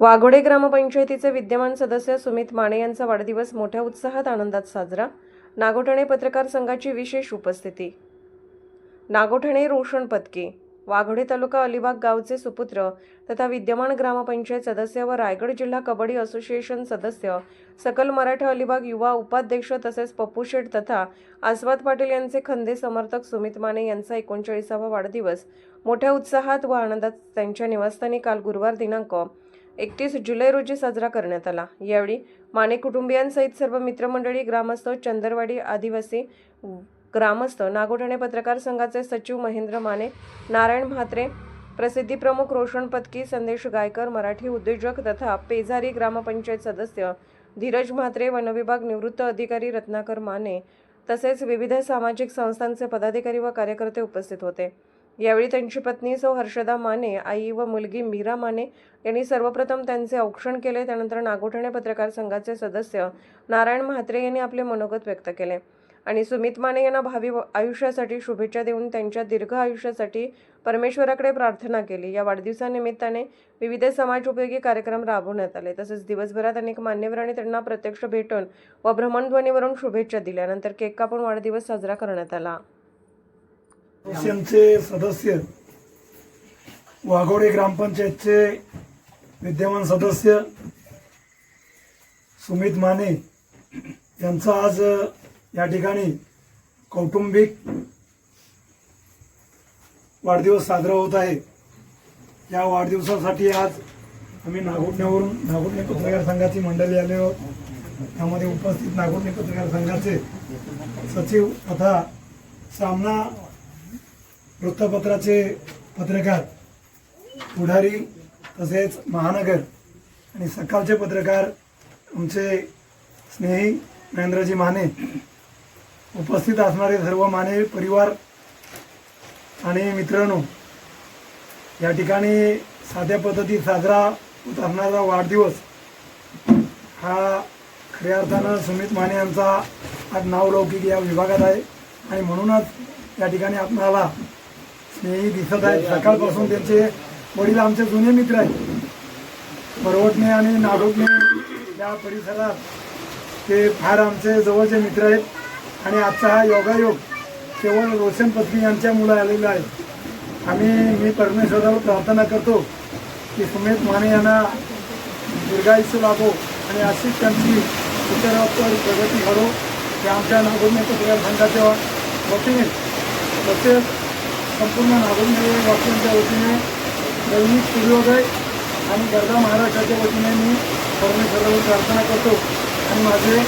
वाघोडे ग्रामपंचायतीचे विद्यमान सदस्य सुमित माने यांचा वाढदिवस मोठ्या उत्साहात आनंदात साजरा. नागोठणे पत्रकार संघाची विशेष उपस्थिती. नागोठणे रोशन पत्के वाघोडे तालुका अलिबाग गावचे सुपुत्र तथा विद्यमान ग्रामपंचायत सदस्य व रायगड जिल्हा कबड्डी असोसिएशन सदस्य सकल मराठा अलिबाग युवा उपाध्यक्ष तसेच पप्पू शेठ तथा आस्वाद पाटील यांचे खंदे समर्थक सुमित माने यांचा एकोणचाळीसावा वाढदिवस मोठ्या उत्साहात व आनंदात त्यांच्या निवासस्थानी काल गुरुवार दिनांक एकतीस जुलै रोजी साजरा करण्यात आला. यावेळी माने कुटुंबियांसहित सर्व मित्रमंडळी ग्रामस्थ चंदरवाडी आदिवासी ग्रामस्थ नागोठणे पत्रकार संघाचे सचिव महेंद्र माने नारायण म्हात्रे प्रसिद्धी प्रमुख रोशन पत्की संदेश गायकर मराठी उद्योजक तथा पेझारी ग्रामपंचायत सदस्य धीरज म्हात्रे वनविभाग निवृत्त अधिकारी रत्नाकर माने तसेच विविध सामाजिक संस्थांचे पदाधिकारी व कार्यकर्ते उपस्थित होते. यावेळी त्यांची पत्नी सौ हर्षदा माने आई व मुलगी मीरा माने यांनी सर्वप्रथम त्यांचे औक्षण केले. त्यानंतर नागोठणे पत्रकार संघाचे सदस्य नारायण म्हात्रे यांनी आपले मनोगत व्यक्त केले. आणि सुमित माने यांना भावी व- आयुष्यासाठी शुभेच्छा देऊन त्यांच्या दीर्घ आयुष्यासाठी परमेश्वराकडे प्रार्थना केली. या वाढदिवसानिमित्ताने विविध समाजोपयोगी कार्यक्रम राबवण्यात आले. तसेच दिवसभरात अनेक मान्यवरांनी त्यांना प्रत्यक्ष भेटून व भ्रमणध्वनीवरून शुभेच्छा दिल्यानंतर केक कापून वाढदिवस साजरा करण्यात आला. चे सदस्य वाघोडे ग्रामपंचायतचे विद्यमान सदस्य सुमित माने यांचा आज या ठिकाणी कौटुंबिक वाढदिवस साजरा होत आहे. या वाढदिवसासाठी आज आम्ही नागोटण्यावरून नागोटणे पत्रकार संघाची मंडळी आले आहोत. त्यामध्ये उपस्थित नागोटणे पत्रकार संघाचे सचिव तथा सामना वृत्तपत्राचे पत्रकार पुढारी तसेच महानगर आणि सकाळचे पत्रकार आमचे स्नेही महेंद्रजी माने उपस्थित असणारे सर्व माने परिवार आणि मित्रांनो या ठिकाणी साध्या पद्धतीत साजरा होत असणारा वाढदिवस हा खऱ्या अर्थानं सुमित माने यांचा आज नावलौकिक या विभागात आहे. आणि म्हणूनच या ठिकाणी आपणाला स्नेही दिसत आहेत. सकाळपासून त्यांचे वडील आमचे जुने मित्र आहेत. परवटणे आणि नागोटणे या परिसरात ते फार आमचे जवळचे मित्र आहेत. आणि आजचा हा योगायोग केवळ रोशन पत्नी यांच्या मुलं आलेला आहे आम्ही मी परमेश्वरावर प्रार्थना करतो की सुमित माने यांना दीर्घायुष्य लाभो आणि अशीच त्यांची उत्तरावर प्रगती घडो हे आमच्या नागोडणे पत्रकार संघाच्या वतीने तसेच संपूर्ण नागोडणे वासियांच्या वतीने दैनिक सूर्योदय आणि गरजा महाराष्ट्राच्या वतीने मी परमेश्वरावर प्रार्थना करतो. आणि माझे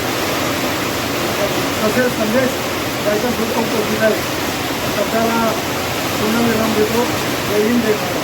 तसेच संदेश त्याच्या सुद्धा उपस्थित आहे. शब्दाला पूर्ण विराम देतो. जय हिंद जय